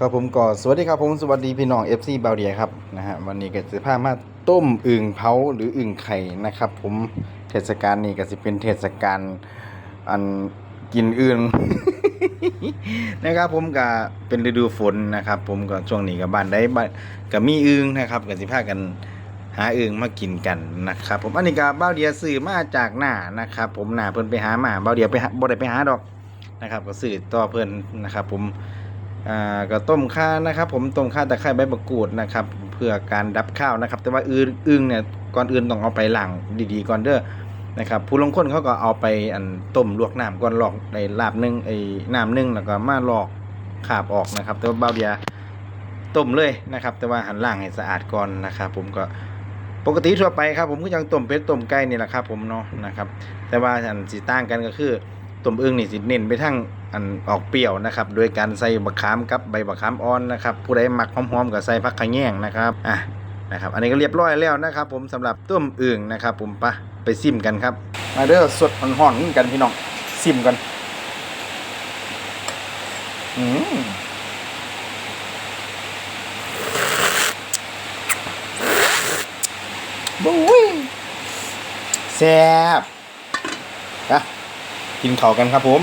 ครับผมก็สวัสดีครับผมสวัสดีพี่น้อง FC บาวเดียครับนะฮะวันนี้ก็จะพามาต้มอึ่งเผาหรืออึ่งไข่นะครับ ผมเทศกาลนี้ก็จะเป็นเทศกาลอันกินอึ่งนะครับ ผมก็เป็นฤดูฝนนะครับ ผมก็ช่วงนี้ก็บ้านได้บ้านก็มีอึ่งนะครับก็สิพากันหาอึ่งมากินกันนะครับ ผมอันนี้ก็บ้าวเดียซื้อมาจากหน้านะครับ ผมหน้าเพิ่นไปหามาบ้าวเดียไปบ่ได้ไปหาดอกนะครับ ก็ซื้อต่อเพิ่นนะครับ ผม อ่าก็ต้มข่านะครับ ผมต้มข่าตะไคร้ใบมะกรูดนะครับ เพื่อการดับข้าวนะครับ แต่ว่าอึ่งอึ่งเนี่ยก่อนอื่นต้องเอาไปล้างดีๆก่อนเด้อนะครับผู้ลงคนเขาก็เอาไปอันต้มลวกน้ำก่อนหลอกในลาบนึ่งไอ้น้ำนึ่งแล้วก็มาหลอกขาบออกนะครับ แต่ว่าเบาเดียต้มเลยนะครับ แต่ว่าหันล่างให้สะอาดก่อนนะครับ ผมก็ปกติทั่วไปครับ ผมก็ยังต้มเป็ดต้มไก่นี่แหละครับ ผมเนาะนะครับ แต่ว่าอันสิต่างกันก็คือ ต้มอึ่งนี่สิเน้นไปทั้งอันออกเปรี้ยวนะครับโดยการใส่บะขามกับใบบักขามอ่อนนะครับผู้ใดหมักหอมๆก็ใส่ผักขะแยงนะครับอะนะครับอันนี้ก็เรียบร้อยแล้วนะครับ ผมสำหรับต้มอึ่งนะครับ ผมปะไปซิมกันครับ มาเด้อสดห่อนๆกันพี่น้องซิมกันอืมบุ้ยแซ่บ กินเขากันครับผม